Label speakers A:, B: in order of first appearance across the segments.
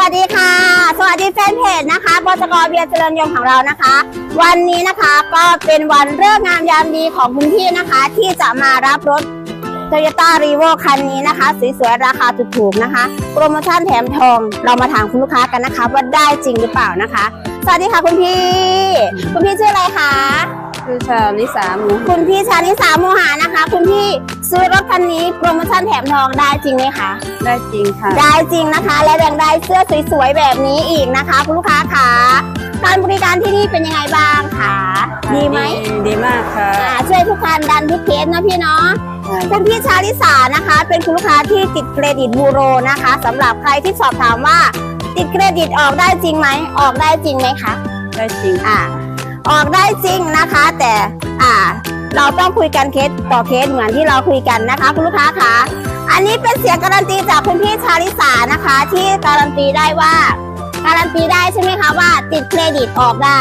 A: วัสดีค่ะ สวัสดีแฟนเพจนะคะบจกเบียร์เจริญยงของเรานะคะ วันนี้นะคะก็เป็นวันเลิกษ์งามยามดีของคุณพี่นะคะ ที่จะมารับรถ Toyota r e v o คันนี้นะคะสวยๆราคาถูกๆนะคะ โปรโมชั่นแถมทองเรามาถามคุณลูกค้ากันนะคะ ว่าได้จริงหรือเปล่านะคะ สวัสดีค่ะคุณพี่ คุณพี่ชื่ออะไรคะ
B: คือชาวลิสาหมู
A: คุณพี่ชานิสาโมหานะคะ คุณพี่ซื้อรถคันนี้โปรโมชั่นแถมทองได้จริงไหมคะ
B: ได้จริงค่ะ
A: ได้จริงนะคะ และยังได้เสื้อสวยๆแบบนี้อีกนะคะ คุณลูกค้าค่ะการบริการที่นี่เป็นยังไงบ้างคะดีไหม
B: ดีมากค่ะ
A: อ่าช่วยทุกคันดันทุกเคสนะพี่เนาะคุณพี่ชาลิสานะคะ เป็นคุณลูกค้าที่ติดเครดิตบูโรนะคะสำหรับใครที่สอบถามว่า ติดเครดิตออกได้จริงไหมออกได้จริงไหมคะ
B: ได้จริง
A: อ่า ออกได้จริงนะคะ แต่อ่า เราต้องคุยกันเคสต่อเคสเหมือนที่เราคุยกันนะคะ คุณลูกค้าคะอันนี้เป็นเสียงการันตีจากคุณพี่ชาลิสานะคะ ที่การันตีได้ว่า การันตีได้ใช่ไหมคะว่า ติดเครดิตออกได้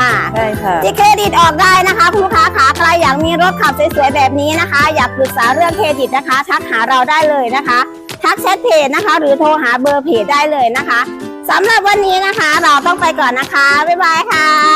A: อ่า
B: ได้ค่ะ
A: ติดเครดิตออกได้นะคะคุณลูกค้าขาใครอยากมีรถขับสวยๆแบบนี้นะคะ อยากปรึกษาเรื่องเครดิตนะคะ ทักหาเราได้เลยนะคะ ทักแชทเพจนะคะ หรือโทรหาเบอร์เพจได้เลยนะคะสำหรับวันนี้นะคะ เราต้องไปก่อนนะคะ บ๊ายบายค่ะ